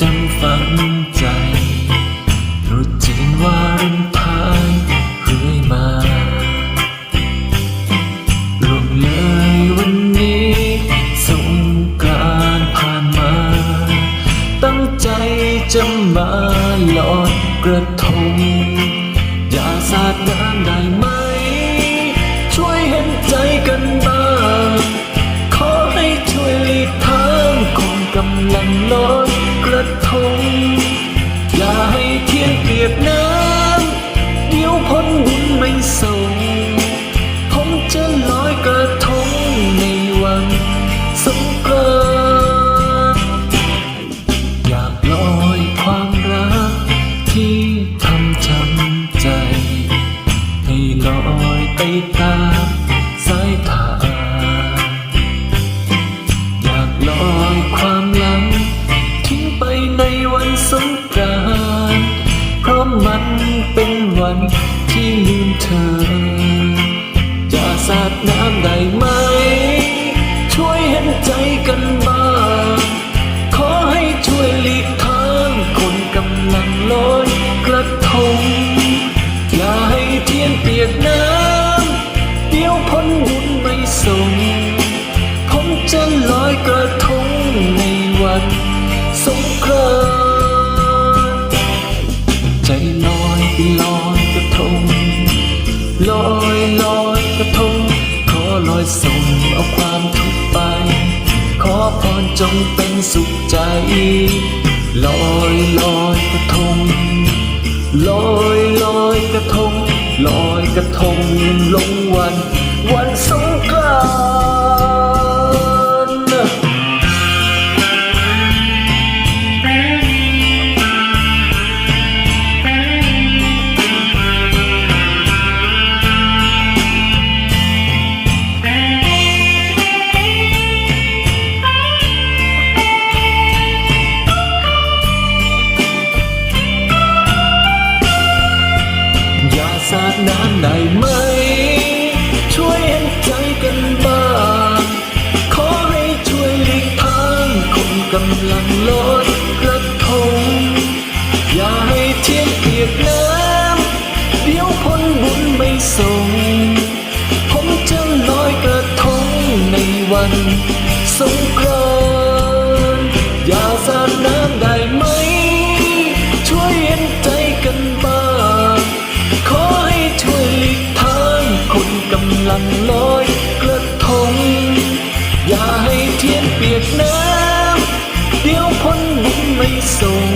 จำฝังใจรู้จินวารินพายเรื่อยมาลงเลยวันนี้สงการผ่านมา ตั้งใจจะมาหลอดกระทง รดคงอย่าให้เทียนเปรียบน้ำ มันเป็นวันที่ลืมเธอ จะสาดน้ำได้ไหม ช่วยเห็นใจกันบ้างขอให้ช่วยหลีกทางคนกำลังลอยกระทง อย่าให้เทียนเปียกน้ำเดี๋ยวพ้นบุญไม่ส่งผมจะลอยกระทงในวัน ลอยไปลอยกระทงลอยลอยกระทง ขอลอยส่งเอาความทุกข์ไป ขอพรจงเป็นสุขใจ ลอยลอยกระทงลอยลอยกระทงลอยกระทงลงวัน วันสงกราน สาดน้ำได้ไหม ช่วยเห็นใจกันบ้างขอให้ช่วยหลีกทางคนกำลังลอยกระทงอย่าให้เทียนเปียกน้ำเดี๋ยวพ้นบุญไม่ส่ง ผมจะลอยกระทงในวันสงกรานต์อย่าสาดน้ำได้ไหม กำลังลอยกระทง อย่าให้เทียนเปียกน้ำเดี๋ยวพ้นบุญไม่ส่ง